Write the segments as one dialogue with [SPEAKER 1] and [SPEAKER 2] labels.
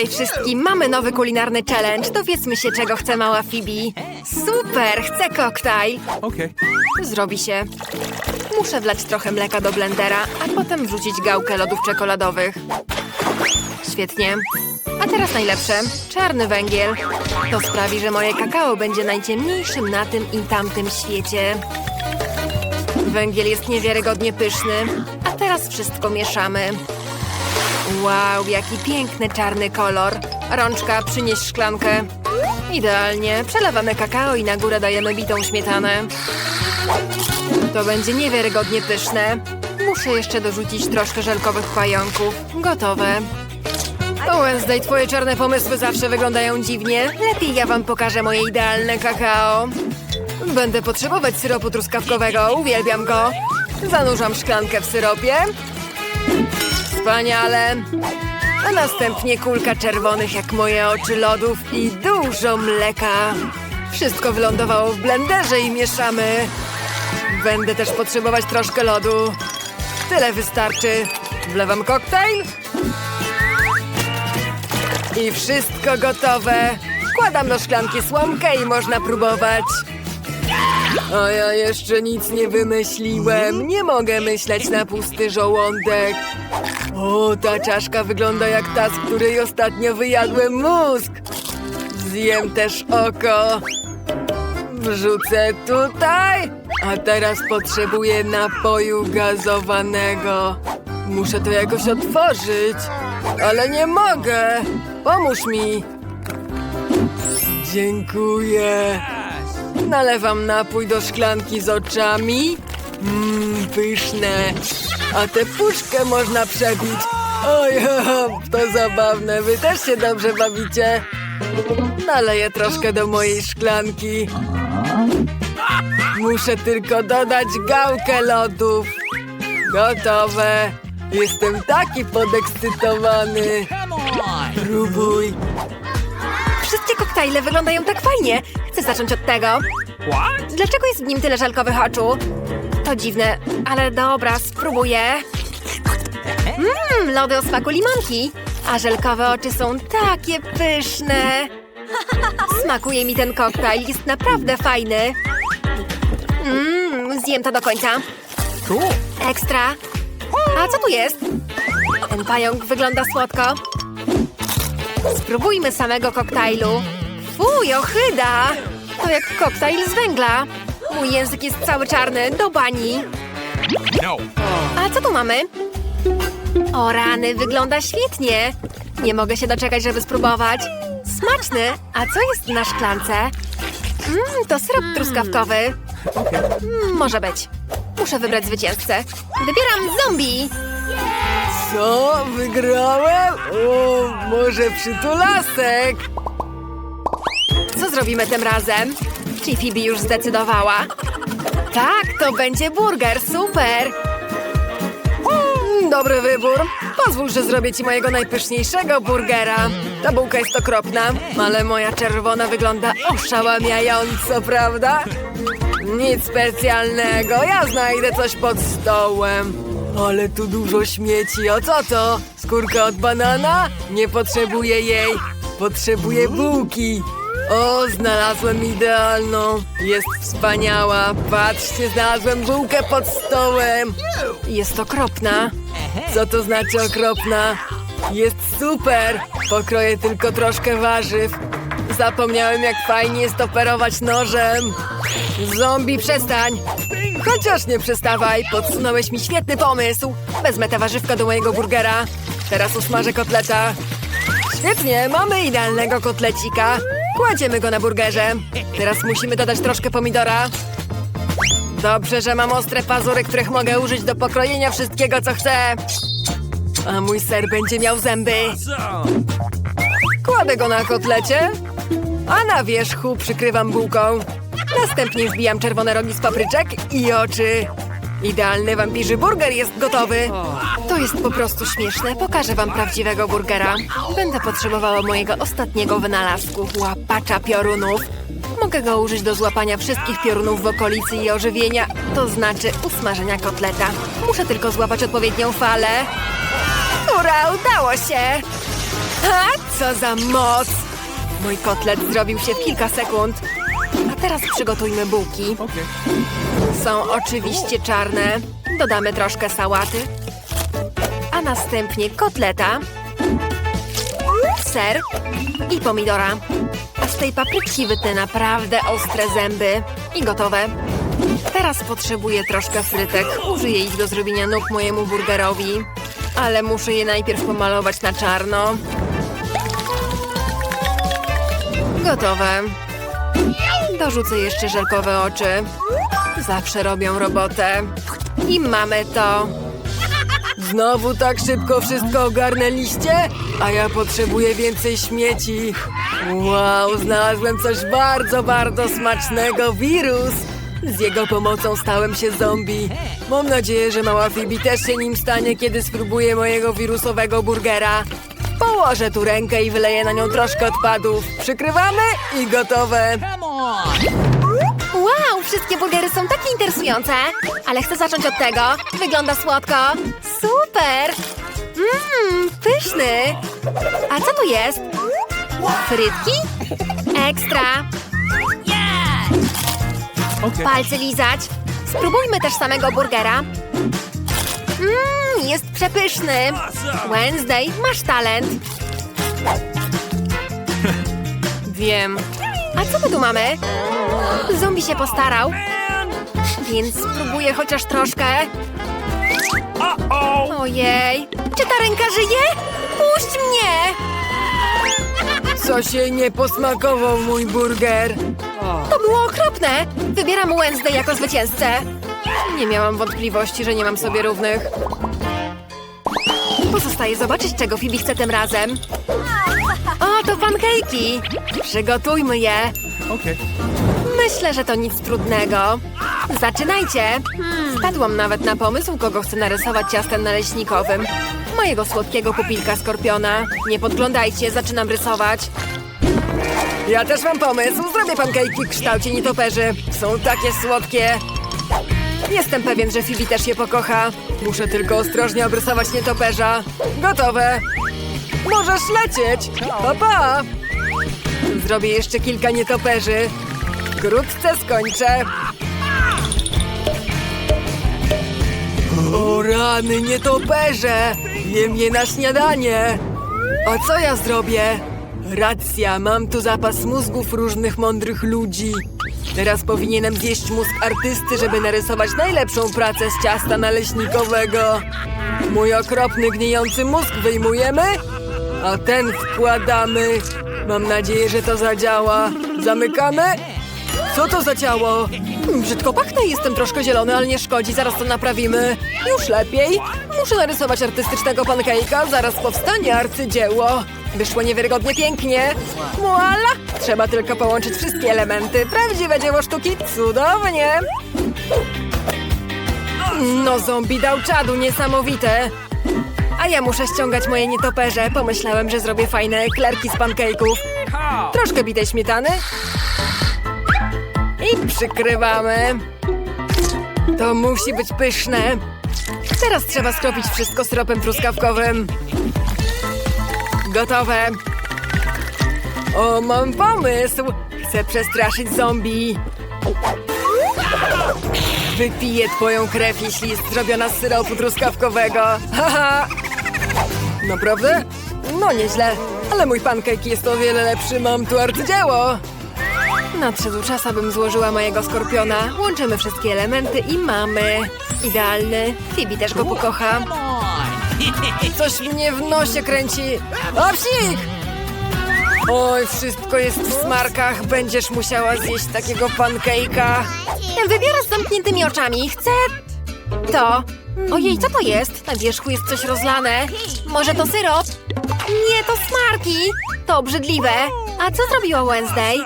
[SPEAKER 1] Hej wszystkim, mamy nowy kulinarny challenge. Dowiedzmy się, czego chce mała Phoebe. Super, chcę koktajl.
[SPEAKER 2] Okay.
[SPEAKER 1] Zrobi się. Muszę wlać trochę mleka do blendera, a potem wrzucić gałkę lodów czekoladowych. Świetnie. A teraz najlepsze. Czarny węgiel. To sprawi, że moje kakao będzie najciemniejszym na tym i tamtym świecie. Węgiel jest niewiarygodnie pyszny. A teraz wszystko mieszamy. Wow, jaki piękny czarny kolor. Rączka, przynieś szklankę. Idealnie. Przelewamy kakao i na górę dajemy bitą śmietanę. To będzie niewiarygodnie pyszne. Muszę jeszcze dorzucić troszkę żelkowych pająków. Gotowe. Wednesday, twoje czarne pomysły zawsze wyglądają dziwnie. Lepiej ja wam pokażę moje idealne kakao. Będę potrzebować syropu truskawkowego, uwielbiam go. Zanurzam szklankę w syropie. Wspaniale. A następnie kulka czerwonych jak moje oczy lodów i dużo mleka. Wszystko wylądowało w blenderze i mieszamy. Będę też potrzebować troszkę lodu. Tyle wystarczy. Wlewam koktajl. I wszystko gotowe. Wkładam do szklanki słomkę i można próbować. A ja jeszcze nic nie wymyśliłem. Nie mogę myśleć na pusty żołądek. O, ta czaszka wygląda jak ta, z której ostatnio wyjadłem mózg. Zjem też oko. Wrzucę tutaj. A teraz potrzebuję napoju gazowanego. Muszę to jakoś otworzyć. Ale nie mogę. Pomóż mi. Dziękuję. Nalewam napój do szklanki z oczami. Mmm, pyszne. A tę puszkę można przebić. Oj, to zabawne. Wy też się dobrze bawicie. Naleję troszkę do mojej szklanki. Muszę tylko dodać gałkę lodów. Gotowe. Jestem taki podekscytowany. Próbuj. Wszystkie koktajle wyglądają tak fajnie. Chcę zacząć od tego.
[SPEAKER 2] What?
[SPEAKER 1] Dlaczego jest w nim tyle żelkowych oczu? To dziwne, ale dobra, spróbuję. Mmm, lody o smaku limonki. A żelkowe oczy są takie pyszne. Smakuje mi ten koktajl, jest naprawdę fajny. Mmm, zjem to do końca. Ekstra. A co tu jest? Ten pająk wygląda słodko. Spróbujmy samego koktajlu. Fuj, ochyda! To jak koktajl z węgla. Mój język jest cały czarny, do bani.
[SPEAKER 2] No.
[SPEAKER 1] A co tu mamy? O rany, wygląda świetnie. Nie mogę się doczekać, żeby spróbować. Smaczny. A co jest na szklance? Mmm, to syrop truskawkowy. Mm, może być. Muszę wybrać zwycięzcę. Wybieram zombie. Co? Wygrałem? O, może przytulasek? Co zrobimy tym razem? Czy Phoebe już zdecydowała? Tak, to będzie burger, super! Mm, Dobry wybór. Pozwól, że zrobię ci mojego najpyszniejszego burgera. Ta bułka jest okropna, ale moja czerwona wygląda oszałamiająco, prawda? Nic specjalnego, ja znajdę coś pod stołem. Ale tu dużo śmieci, o co to? Skórka od banana? Nie potrzebuję jej. Potrzebuję bułki. O, znalazłem idealną. Jest wspaniała. Patrzcie, znalazłem bułkę pod stołem. Jest okropna. Co to znaczy okropna? Jest super. Pokroję tylko troszkę warzyw. Zapomniałem, jak fajnie jest operować nożem. Zombie, przestań! Chociaż nie przestawaj, podsunąłeś mi świetny pomysł. Wezmę tę warzywka do mojego burgera. Teraz usmażę kotleta. Świetnie, mamy idealnego kotlecika. Kładziemy go na burgerze. Teraz musimy dodać troszkę pomidora. Dobrze, że mam ostre pazury, których mogę użyć do pokrojenia wszystkiego, co chcę. A mój ser będzie miał zęby. Kładę go na kotlecie, a na wierzchu przykrywam bułką. Następnie wbijam czerwone rogi z papryczek i oczy. Idealny wampirzy burger jest gotowy. To jest po prostu śmieszne. Pokażę wam prawdziwego burgera. Będę potrzebowała mojego ostatniego wynalazku, łapacza piorunów. Mogę go użyć do złapania wszystkich piorunów w okolicy i ożywienia, to znaczy usmażenia kotleta. Muszę tylko złapać odpowiednią falę. Ura, udało się! Ha, co za moc! Mój kotlet zrobił się w kilka sekund. Teraz przygotujmy bułki. Są oczywiście czarne. Dodamy troszkę sałaty. A następnie kotleta. Ser i pomidora. A z tej papryki wytnę naprawdę ostre zęby. I gotowe. Teraz potrzebuję troszkę frytek. Użyję ich do zrobienia nóg mojemu burgerowi. Ale muszę je najpierw pomalować na czarno. Gotowe. Dorzucę jeszcze żelkowe oczy. Zawsze robią robotę. I mamy to. Znowu tak szybko wszystko ogarnęliście? A ja potrzebuję więcej śmieci. Wow, znalazłem coś bardzo, bardzo smacznego. Wirus. Z jego pomocą stałem się zombie. Mam nadzieję, że mała Phoebe też się nim stanie, kiedy spróbuje mojego wirusowego burgera. Położę tu rękę i wyleję na nią troszkę odpadów. Przykrywamy i gotowe. Wow, wszystkie burgery są takie interesujące. Ale chcę zacząć od tego. Wygląda słodko. Super! Mmm, pyszny. A co tu jest? Frytki? Ekstra. Palce lizać. Spróbujmy też samego burgera. Mmm, jest przepyszny. Wednesday, masz talent. Wiem. A co my tu mamy? Zombie się postarał, więc spróbuję chociaż troszkę. Ojej, czy ta ręka żyje? Puść mnie! Co się nie posmakował mój burger? To było okropne! Wybieram Wednesday jako zwycięzcę. Nie miałam wątpliwości, że nie mam sobie równych. Pozostaje zobaczyć, czego Phoebe chce tym razem. O, to pankejki! Przygotujmy je.
[SPEAKER 2] Okay.
[SPEAKER 1] Myślę, że to nic trudnego. Zaczynajcie! Wpadłam nawet na pomysł, kogo chcę narysować ciastem naleśnikowym. Mojego słodkiego pupilka skorpiona. Nie podglądajcie, zaczynam rysować. Ja też mam pomysł. Zrobię pankejki w kształcie nietoperzy. Są takie słodkie. Jestem pewien, że Phoebe też je pokocha. Muszę tylko ostrożnie obrysować nietoperza. Gotowe. Możesz lecieć. Pa, pa. Zrobię jeszcze kilka nietoperzy. Wkrótce skończę. O rany, nietoperze! Jem je na śniadanie. A co ja zrobię? Racja, mam tu zapas mózgów różnych mądrych ludzi. Teraz powinienem zjeść mózg artysty, żeby narysować najlepszą pracę z ciasta naleśnikowego. Mój okropny, gnijący mózg wyjmujemy, a ten wkładamy. Mam nadzieję, że to zadziała. Zamykamy? Co to za ciało? Brzydko pachnę, jestem troszkę zielony, ale nie szkodzi, zaraz to naprawimy. Już lepiej. Muszę narysować artystycznego pankejka, zaraz powstanie arcydzieło. Wyszło niewiarygodnie pięknie. Voila! Trzeba tylko połączyć wszystkie elementy. Prawdziwe dzieło sztuki, cudownie! No zombie dał czadu, niesamowite. A ja muszę ściągać moje nietoperze. Pomyślałem, że zrobię fajne eklerki z pankejków. Troszkę bitej śmietany. I przykrywamy. To musi być pyszne. Teraz trzeba skropić wszystko syropem truskawkowym. Gotowe. O, mam pomysł. Chcę przestraszyć zombie. Wypiję twoją krew, jeśli jest zrobiona z syropu truskawkowego. Haha. Naprawdę? No nieźle. Ale mój pancake jest o wiele lepszy. Mam tu arcydzieło. Nadszedł czas, abym złożyła mojego skorpiona. Łączymy wszystkie elementy i mamy. Idealny. Phoebe też go pokocha. Coś mnie w nosie kręci. O! Oj, wszystko jest w smarkach. Będziesz musiała zjeść takiego pancake'a. Wybiorę z zamkniętymi oczami. Chcę to. Ojej, co to jest? Na wierzchu jest coś rozlane. Może to syrop? Nie, to smarki. To obrzydliwe. A co zrobiła Wednesday?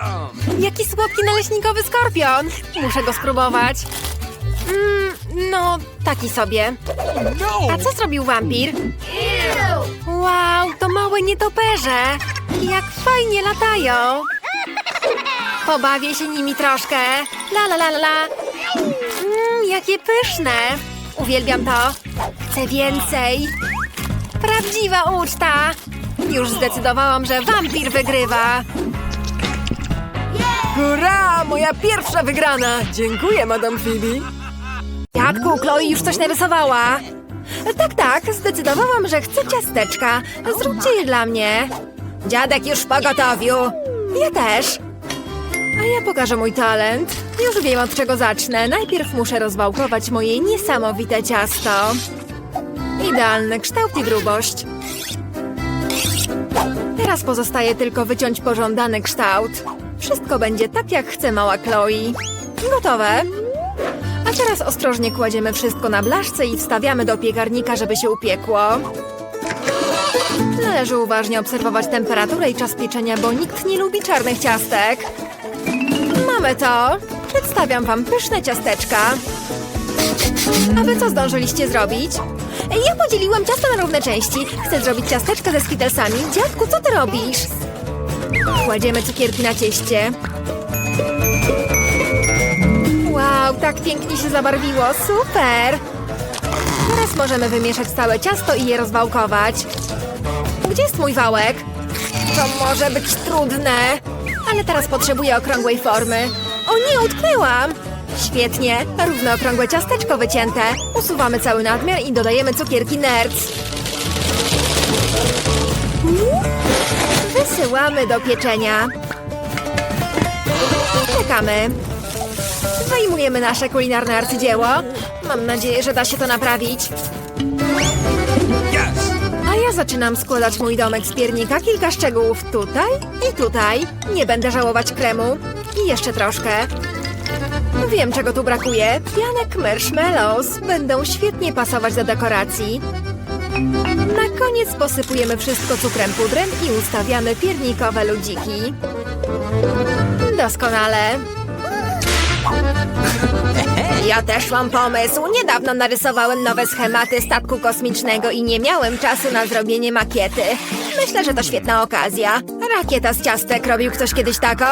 [SPEAKER 1] Jaki słodki naleśnikowy skorpion. Muszę go spróbować. Mm, no, taki sobie.
[SPEAKER 2] No.
[SPEAKER 1] A co zrobił wampir? Wow, to małe nietoperze! Jak fajnie latają! Pobawię się nimi troszkę. La la la la. Mmm, jakie pyszne! Uwielbiam to. Chcę więcej. Prawdziwa uczta. Już zdecydowałam, że wampir wygrywa. Hurra! Moja pierwsza wygrana! Dziękuję, Madame Phoebe. Jadku, Chloe już coś narysowała. Tak, tak, zdecydowałam, że chcę ciasteczka. Zróbcie je dla mnie. Dziadek już w pogotowiu. Ja też. A ja pokażę mój talent. Już wiem, od czego zacznę. Najpierw muszę rozwałkować moje niesamowite ciasto. Idealny kształt i grubość. Teraz pozostaje tylko wyciąć pożądany kształt. Wszystko będzie tak, jak chce mała Chloe. Gotowe. A teraz ostrożnie kładziemy wszystko na blaszce i wstawiamy do piekarnika, żeby się upiekło. Należy uważnie obserwować temperaturę i czas pieczenia, bo nikt nie lubi czarnych ciastek. Mamy to. Przedstawiam wam pyszne ciasteczka. A wy co zdążyliście zrobić? Ja podzieliłam ciasto na równe części. Chcę zrobić ciasteczka ze skittlesami. Dziadku, co ty robisz? Kładziemy cukierki na cieście. Wow, tak pięknie się zabarwiło. Super! Teraz możemy wymieszać całe ciasto i je rozwałkować. Gdzie jest mój wałek? To może być trudne. Ale teraz potrzebuję okrągłej formy. O nie, utknęłam! Świetnie, równo okrągłe ciasteczko wycięte. Usuwamy cały nadmiar i dodajemy cukierki nerds. Wysyłamy do pieczenia. Czekamy. Wyjmujemy nasze kulinarne arcydzieło. Mam nadzieję, że da się to naprawić. A ja zaczynam składać mój domek z piernika. Kilka szczegółów tutaj i tutaj. Nie będę żałować kremu. I jeszcze troszkę. Wiem, czego tu brakuje. Pianek marshmallows. Będą świetnie pasować do dekoracji. Na koniec posypujemy wszystko cukrem pudrem i ustawiamy piernikowe ludziki. Doskonale. Ja też mam pomysł. Niedawno narysowałem nowe schematy statku kosmicznego i nie miałem czasu na zrobienie makiety. Myślę, że to świetna okazja. Rakieta z ciastek robił ktoś kiedyś taką?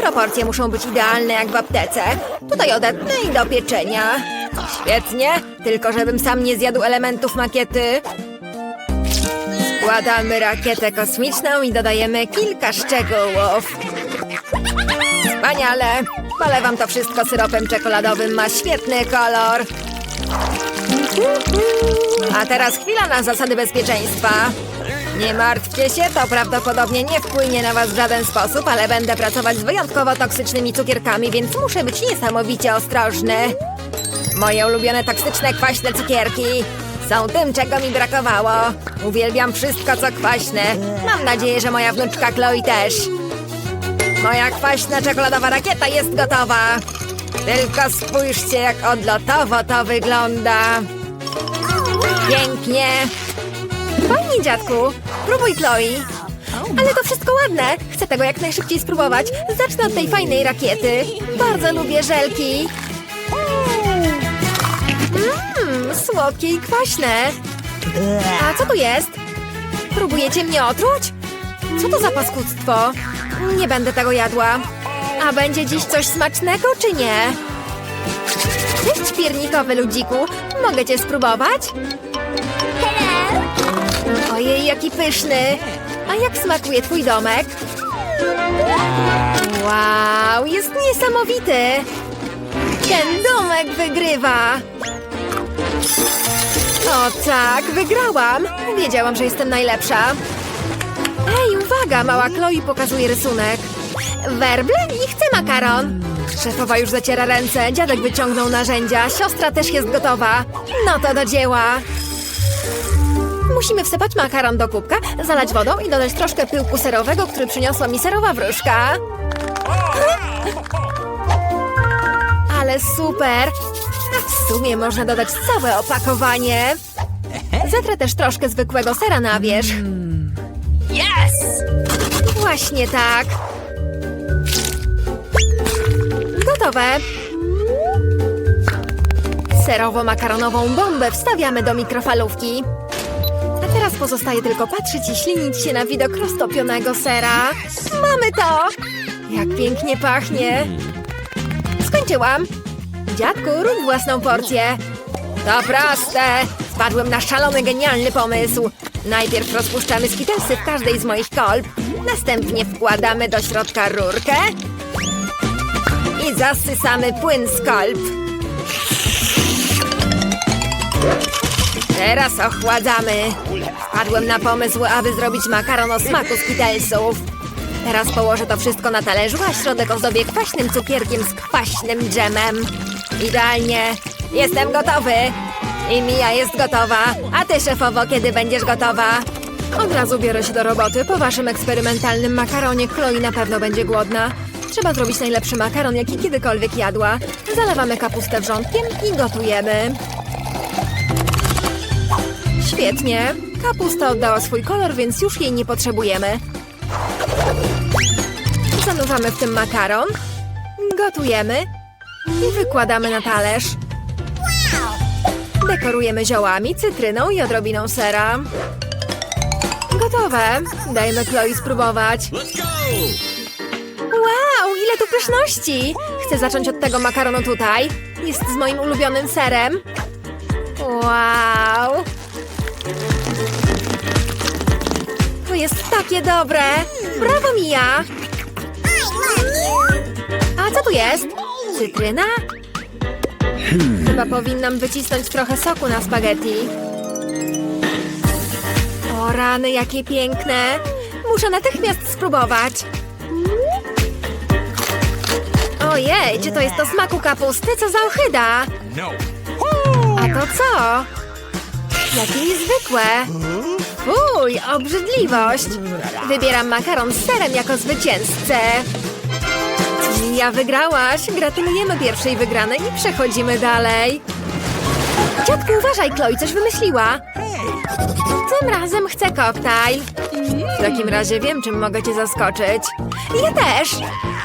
[SPEAKER 1] Proporcje muszą być idealne jak w aptece. Tutaj odetnę i do pieczenia. Świetnie, tylko żebym sam nie zjadł elementów makiety. Składamy rakietę kosmiczną i dodajemy kilka szczegółów. Wspaniale! Polewam to wszystko syropem czekoladowym, ma świetny kolor. A teraz chwila na zasady bezpieczeństwa. Nie martwcie się, to prawdopodobnie nie wpłynie na was w żaden sposób, ale będę pracować z wyjątkowo toksycznymi cukierkami, więc muszę być niesamowicie ostrożny. Moje ulubione toksyczne kwaśne cukierki są tym, czego mi brakowało. Uwielbiam wszystko, co kwaśne. Mam nadzieję, że moja wnuczka Chloe też. Moja kwaśna czekoladowa rakieta jest gotowa. Tylko spójrzcie, jak odlotowo to wygląda. Pięknie. Fajnie, dziadku. Próbuj, Chloe. Ale to wszystko ładne. Chcę tego jak najszybciej spróbować. Zacznę od tej fajnej rakiety. Bardzo lubię żelki. Mmm, słodkie i kwaśne. A co tu jest? Próbujecie mnie otruć? Co to za paskudztwo? Nie będę tego jadła. A będzie dziś coś smacznego, czy nie? Cześć, piernikowy ludziku. Mogę cię spróbować? Ojej, jaki pyszny. A jak smakuje twój domek? Wow, jest niesamowity. Ten domek wygrywa. O tak, wygrałam. Wiedziałam, że jestem najlepsza. Uwaga, mała Chloe pokazuje rysunek. Werble i chce makaron. Szefowa już zaciera ręce, dziadek wyciągnął narzędzia, siostra też jest gotowa. No to do dzieła. Musimy wsypać makaron do kubka, zalać wodą i dodać troszkę pyłku serowego, który przyniosła mi serowa wróżka. Ale super! W sumie można dodać całe opakowanie. Zetrę też troszkę zwykłego sera na wierzch.
[SPEAKER 2] Yes.
[SPEAKER 1] Właśnie tak. Gotowe. Serowo-makaronową bombę wstawiamy do mikrofalówki. A teraz pozostaje tylko patrzeć i ślinić się na widok roztopionego sera. Mamy to! Jak pięknie pachnie. Skończyłam. Dziadku, rób własną porcję. To proste. Wpadłem na szalony, genialny pomysł. Najpierw rozpuszczamy skitelsy w każdej z moich kolb. Następnie wkładamy do środka rurkę i zasysamy płyn z kolb. Teraz ochładzamy. Wpadłem na pomysł, aby zrobić makaron o smaku skitelsów. Teraz położę to wszystko na talerzu, a środek ozdobię kwaśnym cukierkiem z kwaśnym dżemem. Idealnie. Jestem gotowy. I Mia jest gotowa. A ty, szefowo, kiedy będziesz gotowa? Od razu biorę się do roboty. Po waszym eksperymentalnym makaronie Chloe na pewno będzie głodna. Trzeba zrobić najlepszy makaron, jaki kiedykolwiek jadła. Zalewamy kapustę wrzątkiem i gotujemy. Świetnie. Kapusta oddała swój kolor, więc już jej nie potrzebujemy. Zanurzamy w tym makaron, gotujemy i wykładamy na talerz. Dekorujemy ziołami, cytryną i odrobiną sera. Gotowe. Dajmy Chloe spróbować. Wow, ile tu pyszności! Chcę zacząć od tego makaronu tutaj. Jest z moim ulubionym serem. Wow! To jest takie dobre! Brawo, Mia! A co tu jest? Cytryna? Chyba powinnam wycisnąć trochę soku na spaghetti. O rany, jakie piękne! Muszę natychmiast spróbować. Ojej, czy to jest to smaku kapusty? Co za ochyda!
[SPEAKER 3] No.
[SPEAKER 1] A to co? Jakie niezwykłe! Fuj, obrzydliwość! Wybieram makaron z serem jako zwycięzcę. Ja wygrałaś! Gratulujemy pierwszej wygranej i przechodzimy dalej. Dziadku, uważaj, Chloe coś wymyśliła. Tym razem chcę koktajl. W takim razie wiem, czym mogę cię zaskoczyć. Ja też!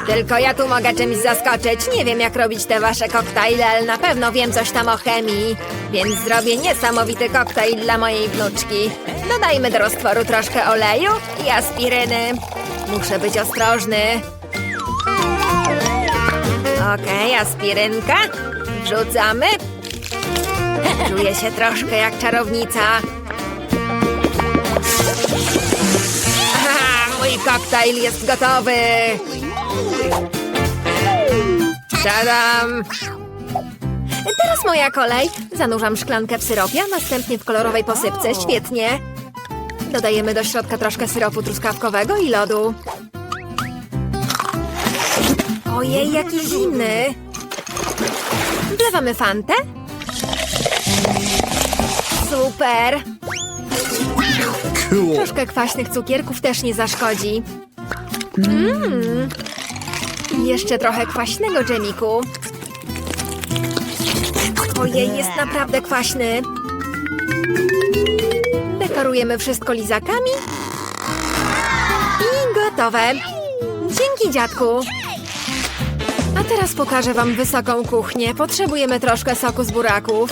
[SPEAKER 1] Tylko ja tu mogę czymś zaskoczyć. Nie wiem, jak robić te wasze koktajle, ale na pewno wiem coś tam o chemii. Więc zrobię niesamowity koktajl dla mojej wnuczki. Dodajmy do roztworu troszkę oleju i aspiryny. Muszę być ostrożny. Okej, aspirynka. Wrzucamy. Czuję się troszkę jak czarownica. Aha, mój koktajl jest gotowy! Tadam! Teraz moja kolej. Zanurzam szklankę w syropie, a następnie w kolorowej posypce. Świetnie. Dodajemy do środka troszkę syropu truskawkowego i lodu. Ojej, jaki zimny! Wlewamy fantę. Super!
[SPEAKER 3] Cool.
[SPEAKER 1] Troszkę kwaśnych cukierków też nie zaszkodzi. Mmm. Jeszcze trochę kwaśnego dżemiku. Ojej, jest naprawdę kwaśny. Dekorujemy wszystko lizakami. I gotowe. Dzięki, dziadku. A teraz pokażę wam wysoką kuchnię. Potrzebujemy troszkę soku z buraków.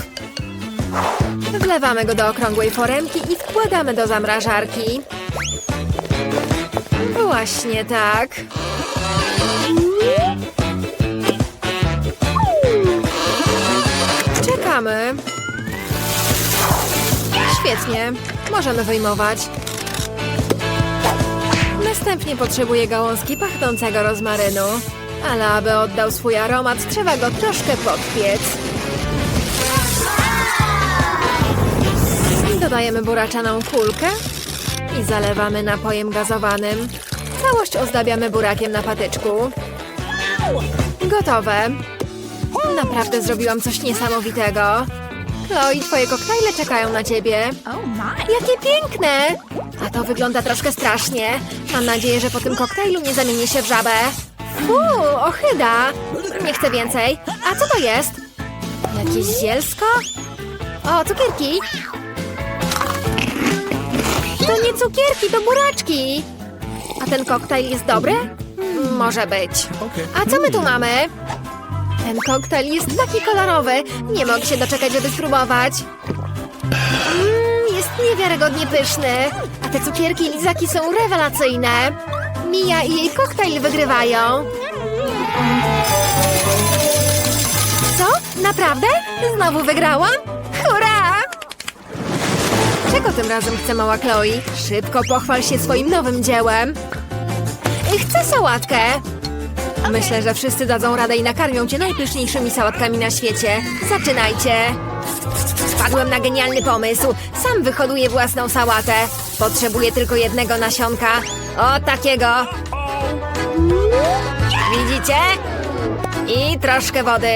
[SPEAKER 1] Wlewamy go do okrągłej foremki i wkładamy do zamrażarki. Właśnie tak. Czekamy. Świetnie. Możemy wyjmować. Następnie potrzebuję gałązki pachnącego rozmarynu. Ale aby oddał swój aromat, trzeba go troszkę podpiec. Dodajemy buraczaną kulkę i zalewamy napojem gazowanym. Całość ozdabiamy burakiem na patyczku. Gotowe. Naprawdę zrobiłam coś niesamowitego. Chloe, twoje koktajle czekają na ciebie.
[SPEAKER 2] Oh.
[SPEAKER 1] Jakie piękne! A to wygląda troszkę strasznie. Mam nadzieję, że po tym koktajlu nie zamienię się w żabę. Fuu, ochyda! Nie chcę więcej. A co to jest? Jakieś zielsko? O, cukierki! To nie cukierki, to buraczki! A ten koktajl jest dobry? Może być. A co my tu mamy? Ten koktajl jest taki kolorowy. Nie mogę się doczekać, żeby spróbować. Mmm, jest niewiarygodnie pyszny. A te cukierki i lizaki są rewelacyjne. Mia i jej koktajl wygrywają. Co? Naprawdę? Znowu wygrałam? Hurra! Czego tym razem chce mała Chloe? Szybko pochwal się swoim nowym dziełem. Chcę sałatkę. Myślę, że wszyscy dadzą radę i nakarmią cię najpyszniejszymi sałatkami na świecie. Zaczynajcie. Wpadłem na genialny pomysł. Sam wyhoduję własną sałatę. Potrzebuję tylko jednego nasionka. O, takiego. Widzicie? I troszkę wody.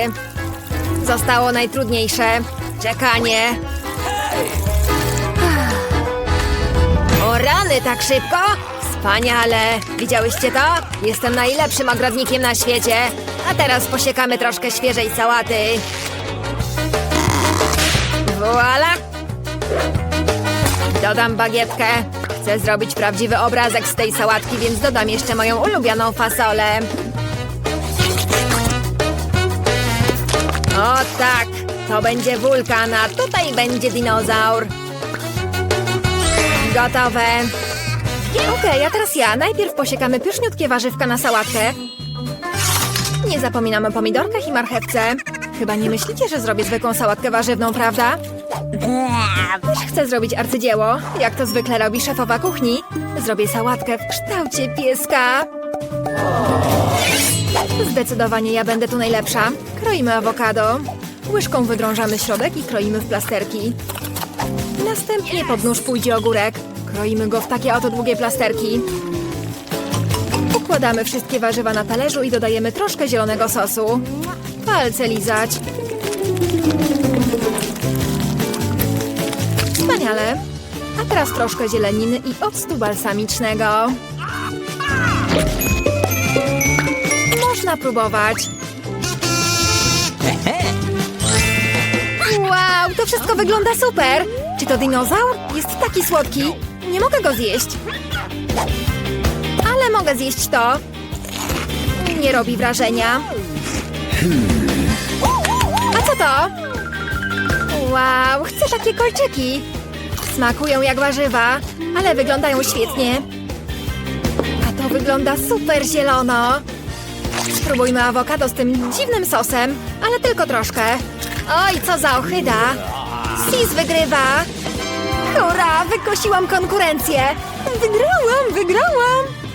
[SPEAKER 1] Zostało najtrudniejsze. Czekanie. O rany, tak szybko? Wspaniale! Widziałyście to? Jestem najlepszym ogrodnikiem na świecie. A teraz posiekamy troszkę świeżej sałaty. Voila! Dodam bagietkę. Chcę zrobić prawdziwy obrazek z tej sałatki, więc dodam jeszcze moją ulubioną fasolę. O tak, to będzie wulkan, a tutaj będzie dinozaur. Gotowe. Okej, a teraz ja. Najpierw posiekamy pyszniutkie warzywka na sałatkę. Nie zapominamy o pomidorkach i marchewce. Chyba nie myślicie, że zrobię zwykłą sałatkę warzywną, prawda? Też chcę zrobić arcydzieło, jak to zwykle robi szefowa kuchni. Zrobię sałatkę w kształcie pieska. Zdecydowanie ja będę tu najlepsza. Kroimy awokado. Łyżką wydrążamy środek i kroimy w plasterki. Następnie pod nóż pójdzie ogórek. Kroimy go w takie oto długie plasterki. Układamy wszystkie warzywa na talerzu i dodajemy troszkę zielonego sosu. Palce lizać. Wspaniale. A teraz troszkę zieleniny i octu balsamicznego. Można próbować. Wow, to wszystko wygląda super! Czy to dinozaur? Jest taki słodki. Nie mogę go zjeść. Ale mogę zjeść to. Nie robi wrażenia. To? Wow, chcę takie kolczyki. Smakują jak warzywa, ale wyglądają świetnie. A to wygląda super zielono. Spróbujmy awokado z tym dziwnym sosem, ale tylko troszkę. Oj, co za ochyda! Sis wygrywa! Hurra, wykosiłam konkurencję! Wygrałam, wygrałam!